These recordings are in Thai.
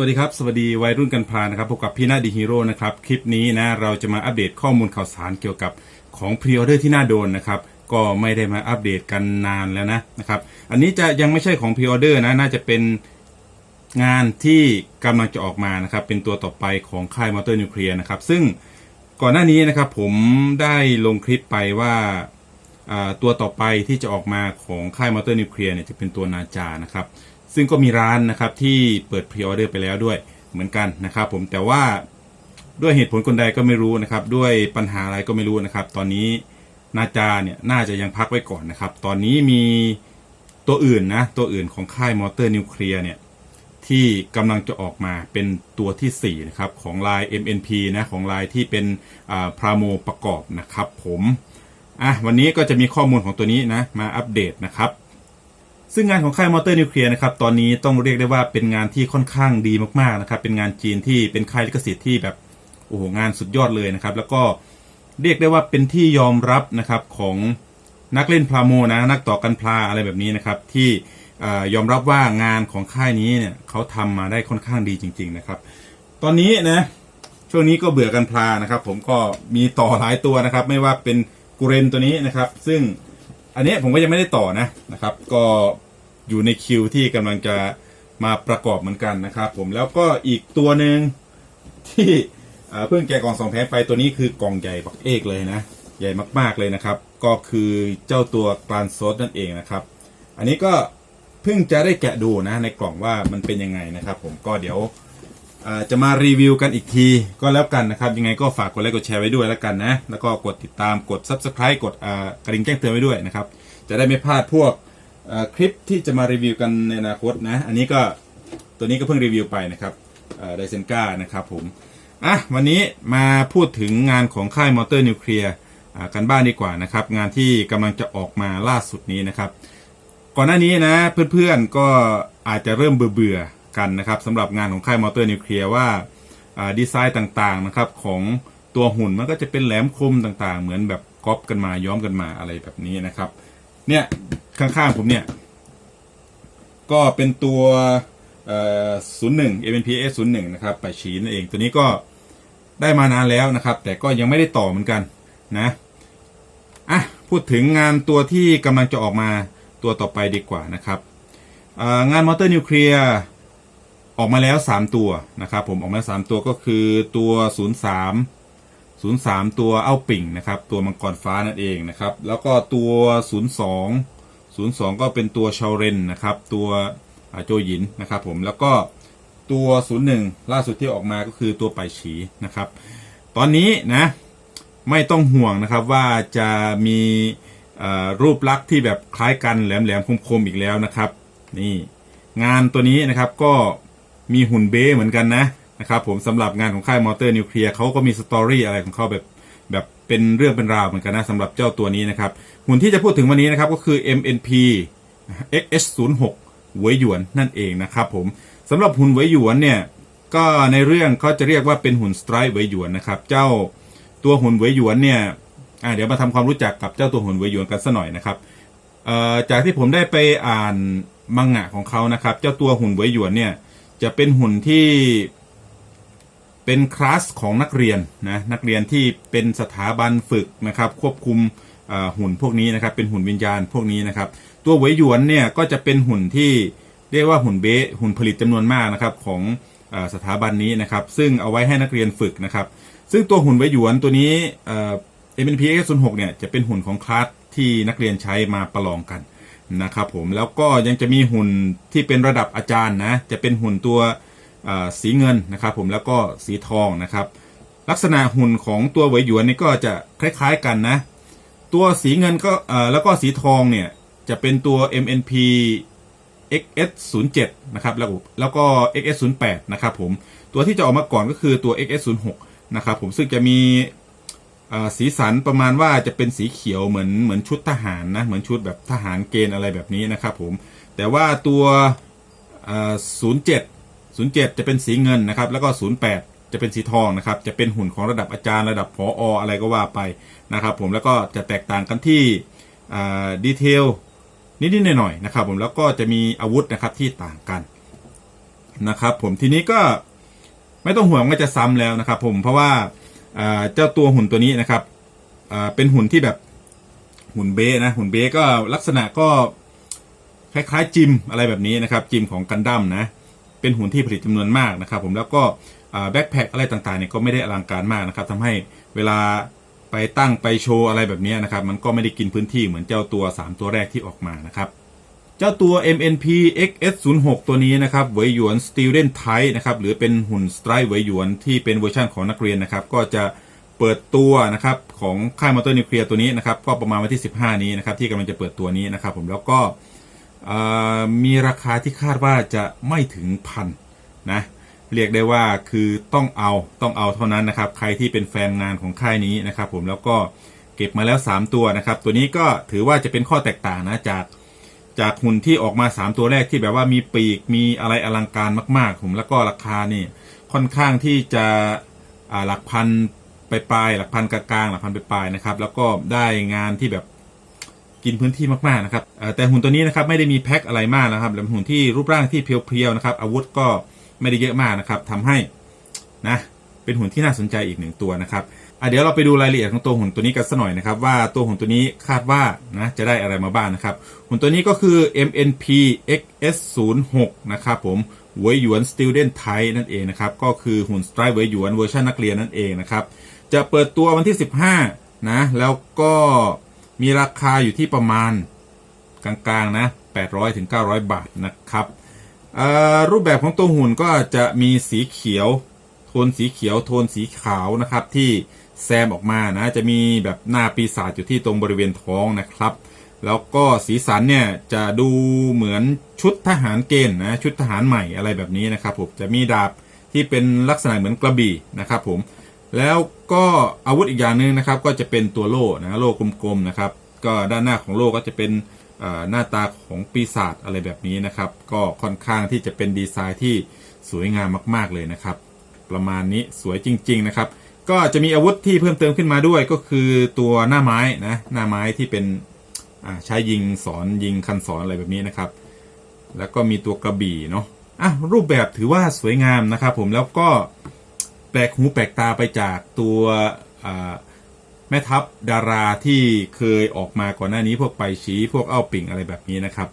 วัสดีครับ สวัสดีวัยรุ่นกันพานะครับพบกับพี่นาดีฮีโร่นะครับ คลิปนี้นะเราจะมาอัปเดตข้อมูลข่าวสารเกี่ยวกับของพรีออเดอร์ที่น่าโดนนะครับ ก็ไม่ได้มาอัปเดตกันนานแล้วนะนะครับ อันนี้จะยังไม่ใช่ของพรีออเดอร์นะ น่าจะเป็นงานที่กำลังจะออกมานะครับ เป็นตัวต่อไปของค่ายมอเตอร์นิวเคลียร์นะครับ ซึ่งก่อนหน้านี้นะครับผมได้ลงคลิปไปว่าตัวต่อไปที่จะออกมาของค่ายมอเตอร์นิวเคลียร์เนี่ยจะเป็นตัวนาจานะครับ ซึ่งก็มีร้านนะครับที่เปิดพรีออเดอร์ไปแล้วด้วยเหมือนกันนะครับ ผมแต่ว่าด้วยเหตุผลคนใดก็ไม่รู้นะครับ ด้วยปัญหาอะไรก็ไม่รู้นะครับ ตอนนี้นาจาเนี่ยน่าจะยังพักไว้ก่อนนะครับ ตอนนี้มีตัวอื่นนะตัวอื่นของค่ายมอเตอร์นิวเคลียร์เนี่ยที่กำลังจะออกมาเป็นตัวที่ 4 นะครับ ของลาย MNP นะของลายที่เป็นพราโมประกอบนะครับผมอะวันนี้ก็จะมีข้อมูลของตัวนี้นะมาอัปเดตนะครับ ซึ่งงานของค่ายมอเตอร์นิวเคลียร์นะครับตอนนี้ต้องเรียกได้ว่าเป็นงานที่ค่อนข้างดีมากๆนะครับเป็นงานจีนที่เป็นค่ายลิขสิทธิ์ที่แบบโอ้โหงานสุดยอดเลยนะครับแล้วก็เรียกได้ว่าเป็นที่ยอมรับนะครับของนักเล่นพลาโมนะนักต่อกันพลาอะไรแบบนี้นะครับที่ยอมรับว่างานของค่ายนี้เนี่ยเขาทำมาได้ค่อนข้างดีจริง ๆนะครับ ตอนนี้นะช่วงนี้ก็เบื่อกันพลานะครับ ผมก็มีต่อหลายตัวนะครับ ไม่ว่าเป็นกูเรนตัวนี้นะครับ ซึ่ง อันนี้ผมก็ยังไม่ได้ต่อนะนะครับ ก็อยู่ในคิวที่กำลังจะมาประกอบเหมือนกันนะครับ ผมแล้วก็อีกตัวหนึ่งที่เพิ่งแกะกล่องสองแผงไปตัวนี้คือกล่องใหญ่ปักเอกเลยนะ ใหญ่มากๆเลยนะครับ ก็คือเจ้าตัวกลานโซดนั่นเองนะครับ อันนี้ก็เพิ่งจะได้แกะดูนะในกล่องว่ามันเป็นยังไงนะครับ ผมก็เดี๋ยว จะมารีวิวกันอีกทีก็แล้วกันนะครับ ยังไงก็ฝากกดไลค์กดแชร์ไว้ด้วยแล้วกันนะ แล้วก็กดติดตามกด Subscribe กดกระดิ่งแจ้งเตือนไว้ด้วยนะครับ จะได้ไม่พลาดพวกคลิปที่จะมารีวิวกันในอนาคตนะ อันนี้ก็ตัวนี้ก็เพิ่งรีวิวไปนะครับไดเซนก้านะครับผมอะวันนี้มาพูดถึงงานของค่ายมอเตอร์นิวเคลียร์กันบ้างดีกว่านะครับ งานที่กำลังจะออกมาล่าสุดนี้นะครับ ก่อนหน้านี้นะเพื่อนๆก็อาจจะเริ่มเบื่อ กันนะครับสำหรับงานของค่ายมอเตอร์นิวเคลียร์ว่าดีไซน์ต่างๆนะครับของตัวหุ่นมันก็จะเป็นแหลมคมต่างๆ เหมือนแบบก๊อปกันมาย้อมกันมาอะไรแบบนี้นะครับ เนี่ยข้างๆผมเนี่ย ก็เป็นตัวศูนย์หนึ่ง MNPS ศูนย์หนึ่งนะครับไปชีนั่นเองตัวนี้ก็ได้มานานแล้วนะครับ แต่ก็ยังไม่ได้ต่อเหมือนกันนะอะพูดถึงงานตัวที่กำลังจะออกมาตัวต่อไปดีกว่านะครับงานมอเตอร์นิวเคลียร์ ออกมาแล้ว3ตัวนะครับผมออกมา3ตัวก็คือตัว03 03ตัวเอ้าปิ่งนะครับ ตัวมังกรฟ้านั่นเองนะครับ แล้วก็ตัว02 02ก็เป็นตัวชาวเรนนะครับ ตัวโจหยินนะครับผมแล้วก็ตัว 01 ล่าสุดที่ออกมาก็คือตัวไปฉีนะครับ ตอนนี้นะไม่ต้องห่วงนะครับว่าจะมีรูปลักษณ์ที่แบบคล้ายกันแหลมๆคมๆอีกแล้วนะครับ นี่งานตัวนี้นะครับก็ มีหุ่นเบ้เหมือนกันนะนะครับผมสำหรับงานของค่ายมอเตอร์นิวเคลียร์เขาก็มีสตอรี่อะไรของเขาแบบแบบเป็นเรื่องเป็นราวเหมือนกันนะสำหรับเจ้าตัวนี้นะครับหุ่นที่จะพูดถึงวันนี้นะครับก็คือ MNP XS06 หวยหยวนนั่นเองนะครับผมสำหรับหุ่นหวยหยวนเนี่ยก็ในเรื่องเขาจะเรียกว่าเป็นหุ่นสไตร์หวยหยวนนะครับเจ้าตัวหุ่นหวยหยวนเนี่ยเดี๋ยวมาทำความรู้จักกับเจ้าตัวหุ่นหวยหยวนกันสัหน่อยนะครับจากที่ผมได้ไปอ่านมังงะของเขานะครับ เจ้าตัวหุ่นหวยหยวนเนี่ย จะเป็นหุ่นที่เป็นคลาสของนักเรียนนะนักเรียนที่เป็นสถาบันฝึกนะครับ ควบคุมหุ่นพวกนี้นะครับ เป็นหุ่นวิญญาณพวกนี้นะครับ ตัวเหวยหยวนเนี่ยก็จะเป็นหุ่นที่เรียกว่าหุ่นเบสหุ่นผลิตจำนวนมากนะครับของอสถาบันนี้นะครับ ซึ่งเอาไว้ให้นักเรียนฝึกนะครับ ซึ่งตัวหุ่นไว้หยวนตัวนี้เอ่อ MNP X06 เนี่ยจะเป็นหุ่นของคลาสที่นักเรียนใช้มาประลองกัน นะครับผมแล้วก็ยังจะมีหุ่นที่เป็นระดับอาจารย์นะจะเป็นหุ่นตัวสีเงินนะครับผมแล้วก็สีทองนะครับ ลักษณะหุ่นของตัวเหวยหยวนนี่ก็จะคล้ายๆกันนะ ตัวสีเงินก็แล้วก็สีทองเนี่ยจะเป็นตัว MNP XS07 นะครับแล้วแล้วก็ XS08 นะครับผมตัวที่จะออกมาก่อนก็คือตัว XS06 นะครับผมซึ่งจะมี สีสันประมาณว่าจะเป็นสีเขียวเหมือนเหมือนชุดทหารนะเหมือนชุดแบบทหารเกณฑ์อะไรแบบนี้นะครับผมแต่ว่าตัวเอ่อ07 07จะเป็นสีเงินนะครับแล้วก็08จะเป็นสีทองนะครับจะเป็นหุ่นของระดับอาจารย์ระดับผอออะไรก็ว่าไปนะครับผมแล้วก็จะแตกต่างกันที่ดีเทลนิดๆหน่อยๆนะครับผมแล้วก็จะมีอาวุธนะครับที่ต่างกันนะครับผมทีนี้ก็ไม่ต้องห่วงว่าจะซ้ำแล้วนะครับผมเพราะว่า เจ้าตัวหุ่นตัวนี้นะครับเป็นหุ่นที่แบบหุ่นเบ้นะ หุ่นเบ้ก็ลักษณะก็คล้ายๆจิมอะไรแบบนี้นะครับ จิมของกันดั้มนะ เป็นหุ่นที่ผลิตจำนวนมากนะครับ ผมแล้วก็แบ็คแพคอะไรต่างๆเนี่ยก็ไม่ได้อลังการมากนะครับทำให้เวลาไปตั้งไปโชว์อะไรแบบนี้นะครับ มันก็ไม่ได้กินพื้นที่เหมือนเจ้าตัว 3 ตัวแรกที่ออกมานะครับ เจ้าตัว MNP XS06 ตัวนี้นะครับเหวยหยวน Student Type นะครับหรือเป็นหุ่นสไตร์เหวยหยวนที่เป็นเวอร์ชันของนักเรียนนะครับ ก็จะเปิดตัวนะครับของค่ายมอเตอร์นิวเคลียร์ตัวนี้นะครับ ก็ประมาณวันที่ 15 นี้นะครับ ที่กำลังจะเปิดตัวนี้นะครับ ผมแล้วก็มีราคาที่คาดว่าจะไม่ถึงพันนะเรียกได้ว่าคือต้องเอาต้องเอาเท่านั้นนะครับ ใครที่เป็นแฟนงานของค่ายนี้นะครับ ผมแล้วก็เก็บมาแล้ว 3 ตัวนะครับ ตัวนี้ก็ถือว่าจะเป็นข้อแตกต่างนะจาก จากหุ่นที่ออกมา3ตัวแรกที่แบบว่ามีปีกมีอะไรอลังการมากๆผมแล้วก็ราคานี่ค่อนข้างที่จะหลักพันไปปลายหลักพันกลางๆหลักพันไปปลายนะครับ แล้วก็ได้งานที่แบบกินพื้นที่มากๆนะครับแต่หุ่นตัวนี้นะครับไม่ได้มีแพ็คอะไรมากนะครับเป็นหุ่นที่รูปร่างที่เพียวๆนะครับ อาวุธก็ไม่ได้เยอะมากนะครับทำให้นะเป็นหุ่นที่น่าสนใจอีกหนึ่งตัวนะครับ อะเดี๋ยวเราไปดูรายละเอียดของตัวหุ่นตัวนี้กันสักหน่อยนะครับ ว่าตัวหุ่นตัวนี้คาดว่านะจะได้อะไรมาบ้างนะครับ หุ่นตัวนี้ก็คือ MNP XS06 นะครับผมหวยหยวน Student Type นั่นเองนะครับ ก็คือหุ่นสไตร์หวยหยวนเวอร์ชันนักเรียนนั่นเองนะครับ จะเปิดตัววันที่ 15 นะ แล้วก็มีราคาอยู่ที่ประมาณกลางๆนะ 800ถึง900 บาทนะครับรูปแบบของตัวหุ่นก็จะมีสีเขียว โทนสีเขียวโทนสีขาวนะครับที่ แซมออกมานะจะมีแบบหน้าปีศาจอยู่ที่ตรงบริเวณท้องนะครับ แล้วก็สีสันเนี่ยจะดูเหมือนชุดทหารเกณฑ์นะชุดทหารใหม่อะไรแบบนี้นะครับผมจะมีดาบที่เป็นลักษณะเหมือนกระบี่นะครับผมแล้วก็อาวุธอีกอย่างหนึ่งนะครับ ก็จะเป็นตัวโล่นะโล่กลมๆนะครับ ก็ด้านหน้าของโล่ก็จะเป็นหน้าตาของปีศาจอะไรแบบนี้นะครับ ก็ค่อนข้างที่จะเป็นดีไซน์ที่สวยงามมาก ๆเลยนะครับ ประมาณนี้สวยจริง ๆ นะครับ ก็จะมีอาวุธที่เพิ่มเติมขึ้นมาด้วยก็คือตัวหน้าไม้นะหน้าไม้ที่เป็นใช้ยิงสอนยิงคันสอนอะไรแบบนี้นะครับ แล้วก็มีตัวกระบี่เนาะอะรูปแบบถือว่าสวยงามนะครับผมแล้วก็แปลกหูแปลกตาไปจากตัวแม่ทัพดาราที่เคยออกมาก่อนหน้านี้พวกไปชีพวกเอ้าปิ่งอะไรแบบนี้นะครับ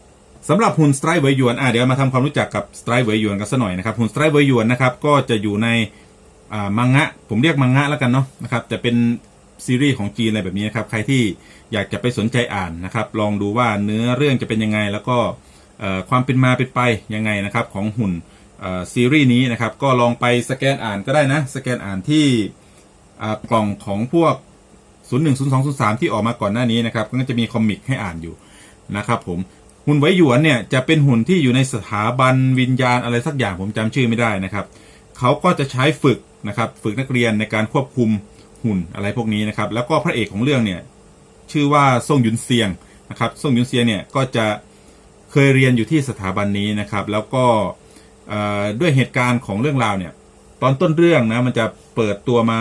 สำหรับหุ่นสไตร์เวยวนอะเดี๋ยวมาทำความรู้จักกับสไตร์เวยวนกันสักหน่อยนะครับหุ่นสไตร์เวยวนนะครับก็จะอยู่ใน อ่ามังงะ ผมเรียกมังงะแล้วกันเนาะนะครับจะเป็นซีรีส์ของจีนอะไรแบบนี้นะครับใครที่อยากจะไปสนใจอ่านนะครับ ลองดูว่าเนื้อเรื่องจะเป็นยังไง แล้วก็ความเป็นมาเป็นไปยังไงนะครับของหุ่นซีรีส์นี้นะครับ ก็ลองไปสแกนอ่านก็ได้นะ สแกนอ่านที่กล่องของพวก 01 02 03 ที่ออกมาก่อนหน้านี้นะครับ ก็จะมีคอมิกให้อ่านอยู่นะครับผมหุ่นไวหยวนเนี่ยจะเป็นหุ่นที่อยู่ในสถาบันวิญญาณอะไรสักอย่างผมจำชื่อไม่ได้นะครับเขาก็จะใช้ฝึก นะครับฝึกนักเรียนในการควบคุมหุ่นอะไรพวกนี้นะครับ แล้วก็พระเอกของเรื่องเนี่ยชื่อว่าซ่งหยุนเซียงนะครับซ่งหยุนเซียงเนี่ยก็จะเคยเรียนอยู่ที่สถาบันนี้นะครับ แล้วก็ด้วยเหตุการณ์ของเรื่องราวเนี่ยตอนต้นเรื่องนะมันจะเปิดตัวมา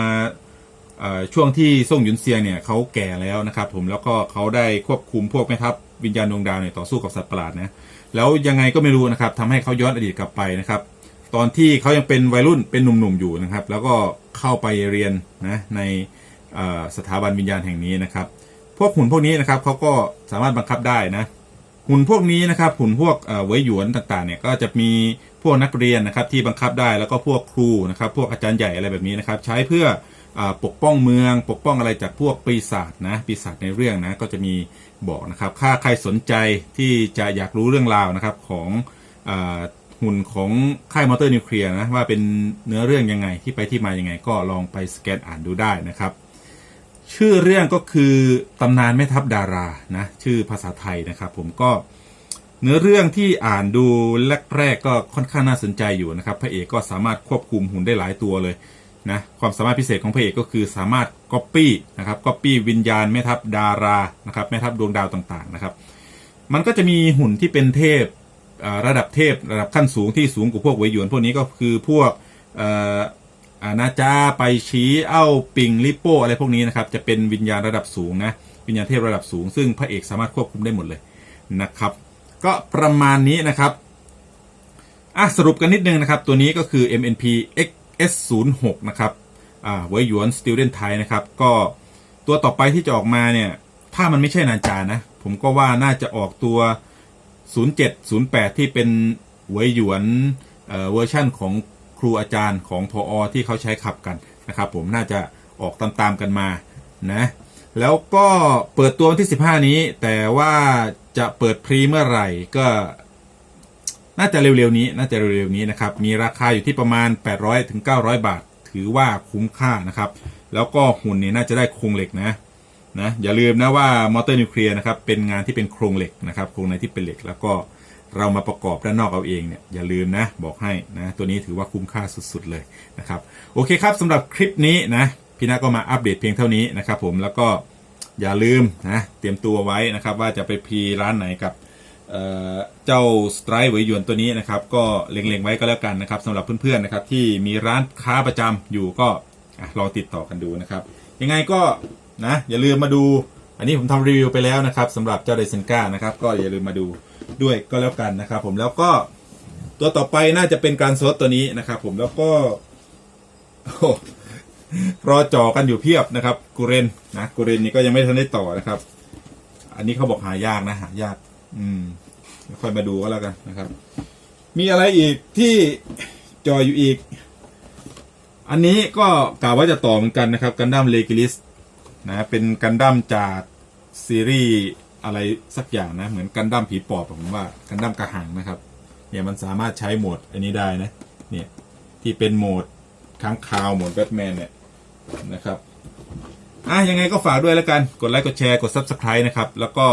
ช่วงที่ซ่งหยุนเซียงเนี่ยเขาแก่แล้วนะครับผมแล้วก็เขาได้ควบคุมพวกแม่ทัพวิญญาณดวงดาวเนี่ยต่อสู้กับสัตว์ประหลาดนะแล้วยังไงก็ไม่รู้นะครับทำให้เขาย้อนอดีตกลับไปนะครับ ตอนที่เขายังเป็นวัยรุ่นเป็นหนุ่มๆอยู่นะครับ แล้วก็เข้าไปเรียนนะในสถาบันวิญญาณแห่งนี้นะครับ พวกหุ่นพวกนี้นะครับเขาก็สามารถบังคับได้นะหุ่นพวกนี้นะครับหุ่นพวกเวยหยวนต่างๆเนี่ยก็จะมีพวกนักเรียนนะครับที่บังคับได้แล้วก็พวกครูนะครับ พวกอาจารย์ใหญ่อะไรแบบนี้นะครับ ใช้เพื่ออปกป้องเมือง ปกป้องอะไรจากพวกปีศาจนะปีศาจในเรื่องนะก็จะมีบอกนะครับถ้าใครสนใจที่จะอยากรู้เรื่องราวนะครับของ หุ่นของค่ายมอเตอร์นิวเคลียร์นะว่าเป็นเนื้อเรื่องยังไงที่ไปที่มายังไง ก็ลองไปสแกนอ่านดูได้นะครับ ชื่อเรื่องก็คือตำนานแม่ทัพดารานะชื่อภาษาไทยนะครับ ผมก็เนื้อเรื่องที่อ่านดูแรกๆก็ค่อนข้างน่าสนใจอยู่นะครับพระเอกก็สามารถควบคุมหุ่นได้หลายตัวเลยนะความสามารถพิเศษของพระเอกก็คือสามารถก๊อปปี้นะครับก๊อปปี้วิญญาณแม่ทัพดารานะครับแม่ทัพดวงดาวต่างๆนะครับ มันก็จะมีหุ่นที่เป็นเทพ ระดับเทพระดับขั้นสูงที่สูงกว่าพวกเวยหยวนพวกนี้ก็คือพวกอานาจาไปชี้เอ้าปิงลิโป้อะไรพวกนี้นะครับจะเป็นวิญญาณระดับสูงนะวิญญาณเทพระดับสูง ซึ่งพระเอกสามารถควบคุมได้หมดเลยนะครับ ก็ประมาณนี้นะครับอะสรุปกันนิดนึงนะครับ ตัวนี้ก็คือ MNP XS06 นะครับอ่าไวหยวน Student Thai นะครับ ก็ตัวต่อไปที่จะออกมาเนี่ย ถ้ามันไม่ใช่นาจานะ ผมก็ว่าน่าจะออกตัว 0708 ที่เป็นไว้หยวนเอ่อเวอร์ชั่นของครูอาจารย์ของพออที่เขาใช้ขับกันนะครับผมน่าจะออกตามๆกันมานะแล้วก็เปิดตัววันที่ 15 นี้ แต่ว่าจะเปิดพรีเมื่อไหร่ก็ น่าจะเร็วๆนี้น่าจะเร็วๆนี้นะครับ มีราคาอยู่ที่ประมาณ 800ถึง900 บาท ถือว่าคุ้มค่านะครับ แล้วก็หุ่นนี่น่าจะได้โครงเหล็กนะ นะอย่าลืมนะว่ามอเตอร์นิวเคลียร์นะครับเป็นงานที่เป็นโครงเหล็กนะครับโครงในที่เป็นเหล็ก แล้วก็เรามาประกอบด้านนอกเอาเองเนี่ยอย่าลืมนะบอกให้นะตัวนี้ถือว่าคุ้มค่าสุดๆเลยนะครับโอเคครับสำหรับคลิปนี้นะพี่นาก็มาอัปเดตเพียงเท่านี้นะครับผมแล้วก็อย่าลืมนะเตรียมตัวไว้นะครับว่าจะไปพีร้านไหนกับเเจ้าสไตร์หวยยวนตัวนี้นะครับก็เล็งๆไว้ก็แล้วกันนะครับสำหรับเพื่อนๆนะครับที่มีร้านค้าประจำอยู่ก็ลองติดต่อกันดูนะครับยังไงก็ นะอย่าลืมมาดู อันนี้ผมทำรีวิวไปแล้วนะครับสำหรับเจ้าไดเซนก้านะครับ ก็อย่าลืมมาดูด้วยก็แล้วกันนะครับ ผมแล้วก็ตัวต่อไปน่าจะเป็นการซดตัวนี้นะครับ ผมแล้วก็โอ้รอจ่อกันอยู่เพียบนะครับกูเรนนะกูเรนนี่ก็ยังไม่ทันได้ต่อนะครับ อันนี้เขาบอกหายากนะหายาก อืมค่อยมาดูก็แล้วกันนะครับ มีอะไรอีกที่จออยู่อีก อันนี้ก็กล่าวว่าจะต่อเหมือนกันนะครับกันดั้มเลกิลิส นะเป็นกันดั้มจากซีรีส์อะไรสักอย่างนะ เหมือนกันดั้มผีปอบผมว่ากันดั้มกระหังนะครับเนี่ยมันสามารถใช้โหมดอันนี้ได้นะเนี่ยที่เป็นโหมดค้างคาวโหมดแบทแมนเนี่ยนะครับอะยังไงก็ฝากด้วยแล้วกันกดไลค์กดแชร์กด Subscribe นะครับแล้วก็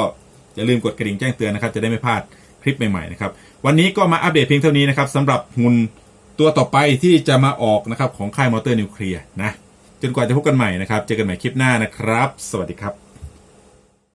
อย่าลืมกดกระดิ่งแจ้งเตือนนะครับ จะได้ไม่พลาดคลิปใหม่ๆนะครับวันนี้ก็มาอัปเดตเพียงเท่านี้นะครับสำหรับหุ่นตัวต่อไปที่จะมาออกนะครับของค่ายมอเตอร์นิวเคลียร์นะ จนกว่าจะพบกันใหม่นะครับ เจอกันใหม่คลิปหน้านะครับ สวัสดีครับ